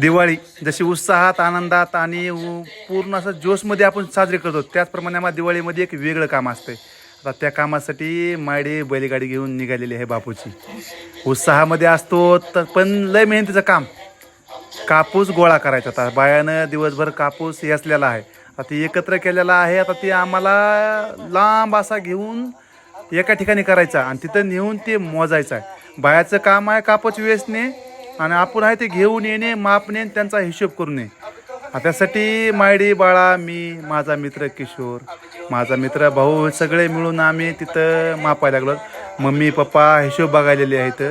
दिवाळी जशी उत्साहात आनंदात आणि पूर्ण असं जोशमध्ये आपण साजरी करतो त्याचप्रमाणे आम्हाला दिवाळीमध्ये एक वेगळं काम असतं आता त्या कामासाठी मायडे बैलगाडी घेऊन निघालेली आहे बापूची. उत्साहामध्ये असतो तर पण लय मेहनतीचं काम. कापूस गोळा करायचा. आता बायानं दिवसभर कापूस येसलेला आहे. आता ती एकत्र केलेला आहे आता ती आम्हाला लांब असा घेऊन एका ठिकाणी करायचा आणि तिथं नेऊन ते मोजायचं आहे. बायाचं काम आहे कापूस वेचणे आणि आपण आहे ते घेऊन येणे मापणे त्यांचा हिशोब करून ये त्यासाठी मायडी बाळा मी माझा मित्र किशोर माझा मित्र भाऊ सगळे मिळून आम्ही तिथं मापायला लागलो. मम्मी पप्पा हिशोब बघायलेले आहेत.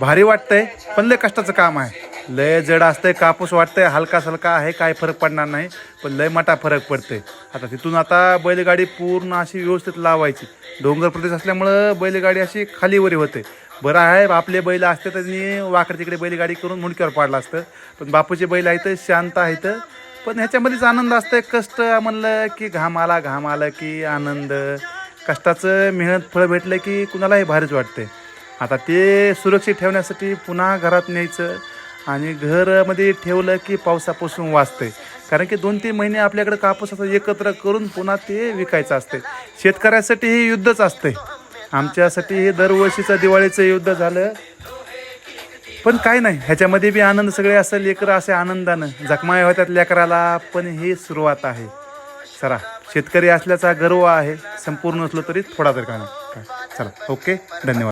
भारी वाटतंय पण लय कष्टाचं काम आहे. लय जड असतंय कापूस वाटतंय हलका सलका आहे काय फरक पडणार नाही पण लय मोठा फरक पडतंय. आता तिथून आता बैलगाडी पूर्ण अशी व्यवस्थित लावायची. डोंगर प्रदेश असल्यामुळं बैलगाडी अशी खालीवरी होते. बरं आहे आपले बैल असते त्यांनी वाकडे तिकडे बैलगाडी करून मुंडक्यावर पाडलं असतं. पण बापूचे बैल आहेत शांत आहेत. पण ह्याच्यामध्येच आनंद असतंय कष्ट म्हणलं की घाम आला घाम आला की आनंद. कष्टाचं मेहनत फळ भेटलं की कुणालाही भारीच वाटते आता ते सुरक्षित ठेवण्यासाठी पुन्हा घरात न्यायचं. आणि घरामध्ये ठेवलं की पावसापासून वाचते कारण की दोन तीन महिने आपल्याकडे कापूस असं एकत्र करून पुन्हा ते विकायचं असते शेतकऱ्यासाठी हे युद्धच असते आमच्यासाठी हे दरवर्षीचं दिवाळीचं युद्ध झालं. पण काय नाही ह्याच्यामध्ये बी आनंद सगळे असं लेकरं असे आनंदानं जखमाय होत्यात लेकराला पण ही सुरुवात आहे. चला शेतकरी असल्याचा गर्व आहे संपूर्ण असलो तरी थोडा तरी काय चला ओके धन्यवाद.